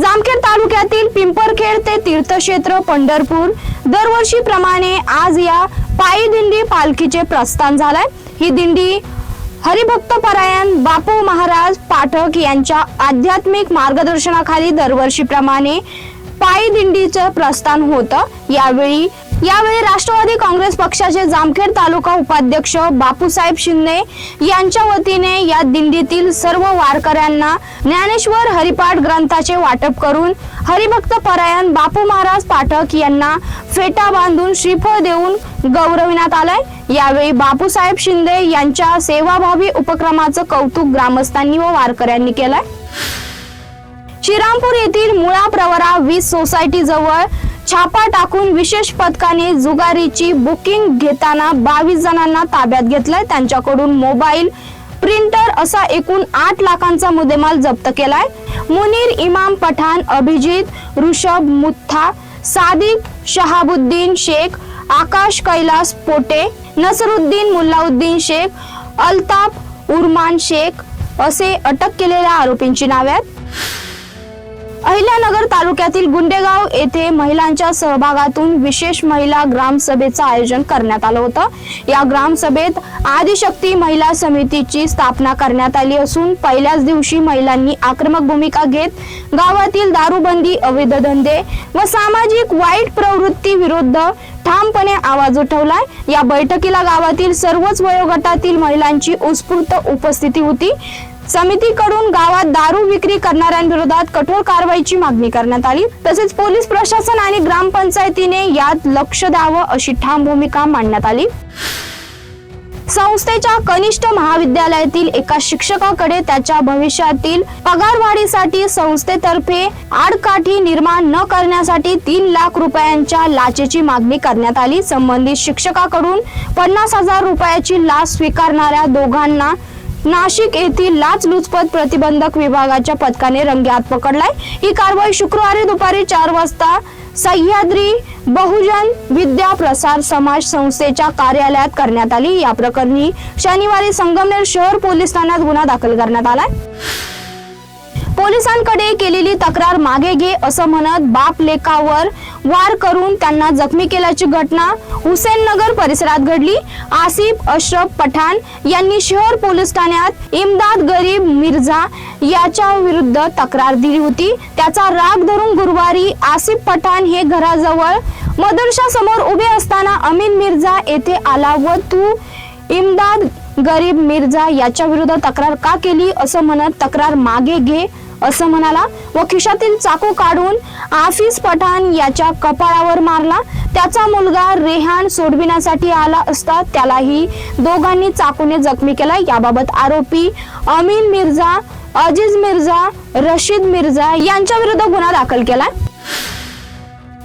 जामखेड तालुक्यातील पिंपरखेड ते तीर्थक्षेत्र पंढरपूर. दरवर्षीप्रमाणे आज या पायी दिंडी पालखीचे प्रस्थान झालंय. ही दिंडी हरिभक्त परायण बापू महाराज पाठक यांच्या आध्यात्मिक मार्गदर्शनाखाली दरवर्षीप्रमाणे पायी दिंडीचं प्रस्थान होतं. यावेळी यावेळी राष्ट्रवादी काँग्रेस पक्षाचे जामखेड तालुका उपाध्यक्ष बापूसाहेब शिंदे यांच्या वतीने या दिंडीतील सर्व वारकऱ्यांना ज्ञानेश्वर हरिपाठ ग्रंथाचे वाटप करून हरिभक्त परायण बापू महाराज पाठक यांना फेटा बांधून श्रीफळ देऊन गौरविण्यात आलंय. यावेळी बापूसाहेब शिंदे यांच्या सेवाभावी उपक्रमाचं कौतुक ग्रामस्थांनी व वारकऱ्यांनी केलंय. श्रीरामपूर येथील मुळा प्रवरा वीज सोसायटी जवळ छापा टाकून विशेष पथकाने जुगारीची बुकिंग घेताना बावीस जणांना ताब्यात घेतलंय. त्यांच्याकडून मोबाईल प्रिंटर असा एकूण आठ लाखांचा मुद्देमाल जप्त केलाय. मुनीर इमाम पठाण अभिजित ऋषभ मुथा सादिक शहाबुद्दीन शेख आकाश कैलास पोटे नसरुद्दीन मुल्लाउद्दीन शेख अल्ताफ उर्मान शेख असे अटक केलेल्या आरोपींची नावे आहेत. अहिल्यानगर तालुक्यातील गुंडेगाव येथे महिलांच्या सहभागातून विशेष महिला ग्रामसभेचं आयोजन करण्यात आलं होतं. या ग्रामसभेत आदिशक्ती महिला समितीची स्थापना करण्यात आली असून पहिल्याच दिवशी महिलांनी आक्रमक भूमिका घेत गावातील दारूबंदी अवैध धंदे व सामाजिक वाईट प्रवृत्ती विरुद्ध ठामपणे आवाज उठवलाय. या बैठकीला गावातील सर्वच वयोगटातील महिलांची उत्स्फूर्त उपस्थिती होती. समितीकडून गावात दारू विक्री करणाऱ्यांविरोधात कठोर कारवाईची मागणी करण्यात आली. तसेच पोलीस प्रशासन आणि ग्रामपंचायतीने यात लक्ष द्यावं अशी ठाम भूमिका मांडण्यात आली. संस्थेच्या कनिष्ठ महाविद्यालयातील एका शिक्षकाकडे त्याच्या भविष्यातील पगारवाढीसाठी संस्थेतर्फे आडकाठी निर्माण न करण्यासाठी तीन लाख रुपयांच्या लाचेची मागणी करण्यात आली. संबंधित शिक्षकाकडून पन्नास हजार रुपयाची लाच स्वीकारणाऱ्या दोघांना नाशिक येथील लाचलुचपत प्रतिबंधक विभागाच्या पथकाने रंगेहात पकडलाय. ही कारवाई शुक्रवारी दुपारी चार वाजता सह्याद्री बहुजन विद्या प्रसार समाज संस्थेच्या कार्यालयात करण्यात आली. या प्रकरणी शनिवारी संगमनेर शहर पोलीस ठाण्यात गुन्हा दाखल करण्यात आलाय. पोलिसांकडे केलेली तक्रार मागे घे असं म्हणत बाप लेखावर वार करून त्यांना जखमी केल्याची घटना हुसेननगर परिसरात घडली. आसिफ अशरफ पठाण यांनी शहर पोलीस ठाण्यात इमदाद गरीब मिर्झा याच्या विरुद्ध तक्रार दिली होती. त्याचा राग धरून गुरुवारी आसिफ पठाण हे घराजवळ मदरशा समोर उभे असताना अमीन मिर्झा येथे आला व तू इमदाद गरीब मिर्झा याच्या विरुद्ध तक्रार का केली असं म्हणत तक्रार मागे घे असं म्हणाला. व खिशातील चाकू काढून आफिस पठाण याच्या कपाळावर मारला. त्याचा मुलगा रेहान सोडविण्यासाठी आला असता त्यालाही दोघांनी चाकूने जखमी केला. याबाबत आरोपी अमीन मिर्झा अजीज मिर्झा रशीद मिर्झा यांच्या विरुद्ध गुन्हा दाखल केला.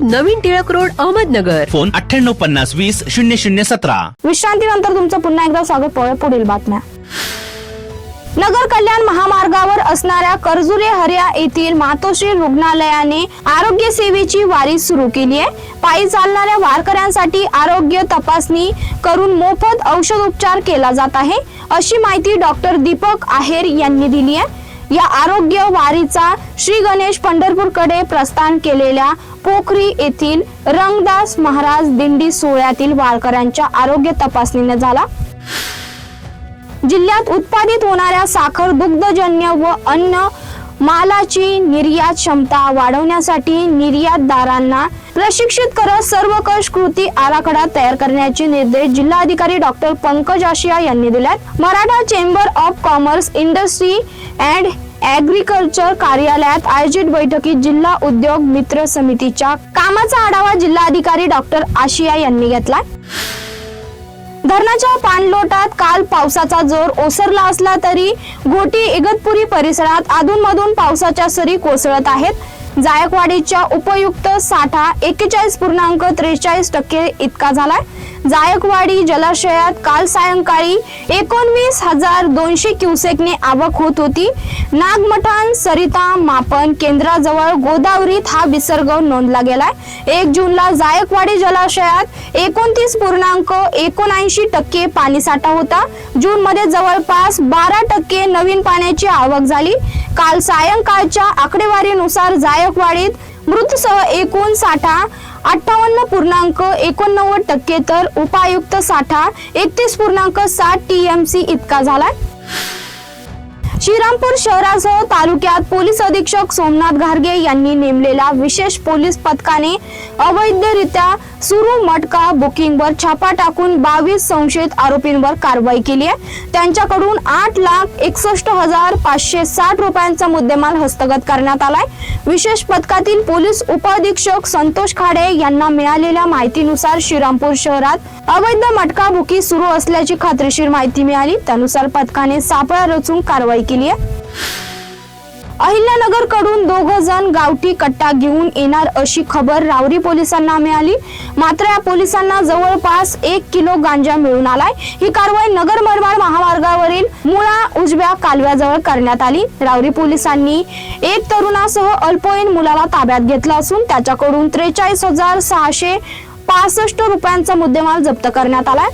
नवीन टिळक रोड अहमदनगर. फोन अठ्ठ्याण्णव पन्नास वीस शून्य शून्य सतरा. विश्रांतीनंतर तुमचं पुन्हा एकदा स्वागत पाहूया पुढील बातम्या. नगर कल्याण महामार्गावर असणाऱ्या कर्जुरे हर्या येथील मातोश्री रुग्णालयाने आरोग्य सेवेची वारी सुरू केली आहे. पायी चालणाऱ्या वारकऱ्यांसाठी आरोग्य तपासणी करून मोफत औषध उपचार केला जात आहे. अशी माहिती डॉक्टर दीपक आहेर यांनी दिली आहे. या आरोग्य वारीचा श्री गणेश पंढरपूरकडे प्रस्थान केलेल्या पोखरी येथील रंगदास महाराज दिंडी सोहळ्यातील वारकऱ्यांच्या आरोग्य तपासणीने झाला. जिल्ह्यात उत्पादित होणाऱ्या साखर दुग्धजन्य व अन्न मालाची निर्यात क्षमता वाढवण्यासाठी निर्यातदारांना प्रशिक्षित करत सर्वकष कृती आराखडा तयार करण्याचे निर्देश जिल्हाधिकारी डॉक्टर पंकज आशिया यांनी दिल्यात Maratha chamber of commerce industry and agriculture कार्यालयात आयोजित बैठकीत जिल्हा उद्योग मित्र समितीच्या कामाचा आढावा जिल्हाधिकारी डॉक्टर आशिया यांनी घेतला. धरणाच्या पाणलोटात काल पावसाचा जोर ओसरला असला तरी गोटी इगतपुरी परिसरात अधूनमधून पावसाच्या सरी कोसळत आहेत. जायकवाडीच्या उपयुक्त साठा एक्केचाळीस पूर्णांक त्रेचाळीस टक्के इतका झालाय. जायकवाडी जलाशयात काल सायंकाळी एकोणवीस हजार दोनशे क्युसेकने आवक होत होती. नागमठान सरिता मापन केंद्राजवळ गोदावरीत हा विसर्ग नोंदला गेलाय. एक जूनला जायकवाडी जलाशयात एकोणतीस पूर्णांक एकोणऐंशी टक्के पाणीसाठा होता. जून मध्ये जवळपास बारा टक्के नवीन पाण्याची आवक झाली. काल सायंकाळच्या आकडेवारीनुसार जायकवाडीत मृतसह एकूण साठा अठ्ठावन्न पूर्णांक एकोणनव्वद टक्के तर उपायुक्त साठा एकतीस पूर्णांक सात सी इतका झाला. श्रीरामपूर शहरासह तालुक्यात पोलीस अधीक्षक सोमनाथ घारगे यांनी नेमलेल्या विशेष पोलीस पथकाने अवैधरित्या सुरू मटका बुकिंगवर छापा टाकून बावीस संशयित आरोपींवर कारवाई केली आहे. त्यांच्याकडून आठ लाख एकसष्ट हजार पाचशे साठ रुपयांचा मुद्देमाल हस्तगत करण्यात आलाय. विशेष पथकातील पोलीस उपअधीक्षक संतोष खाडे यांना मिळालेल्या माहितीनुसार श्रीरामपूर शहरात अवैध मटका बुकी सुरू असल्याची खात्रीशीर माहिती मिळाली. त्यानुसार पथकाने सापळा रचून कारवाई केली. आहे अहिल्यानगरकडून दोघ जण गावठी कट्टा घेऊन येणार अशी खबर रावरी पोलिसांना मिळाली. मात्र या पोलिसांना जवळपास एक किलो गांजा मिळून आलाय. ही कारवाई नगर मनमाड महामार्गावरील मुळा उजव्या कालव्याजवळ करण्यात आली. रावरी पोलिसांनी एक तरुणासह अल्पवयीन मुलाला ताब्यात घेतलं असून त्याच्याकडून त्रेचाळीस हजार सहाशे पासष्ट रुपयांचा मुद्देमाल जप्त करण्यात आलाय.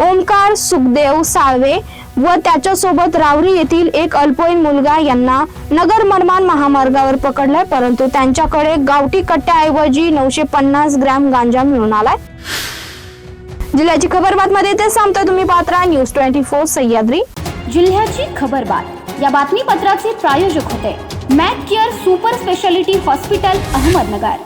ओमकार सुखदेव साळवे व त्याच्यासोबत रावरी येथील एक अल्पवयीन मुलगा यांना नगर मनमान महामार्गावर पकडलाय परंतु त्यांच्याकडे गावठी कट्ट्याऐवजी नऊशे पन्नास ग्रॅम गांजा मिळून आलाय. जिल्ह्याची खबर बातमध्ये ते सांगता तुम्ही पात्रा न्यूज ट्वेंटी फोर सह्याद्री. जिल्ह्याची खबरबात या बातमीपत्राचे प्रायोजक होते. Mac care super speciality hospital Ahmednagar.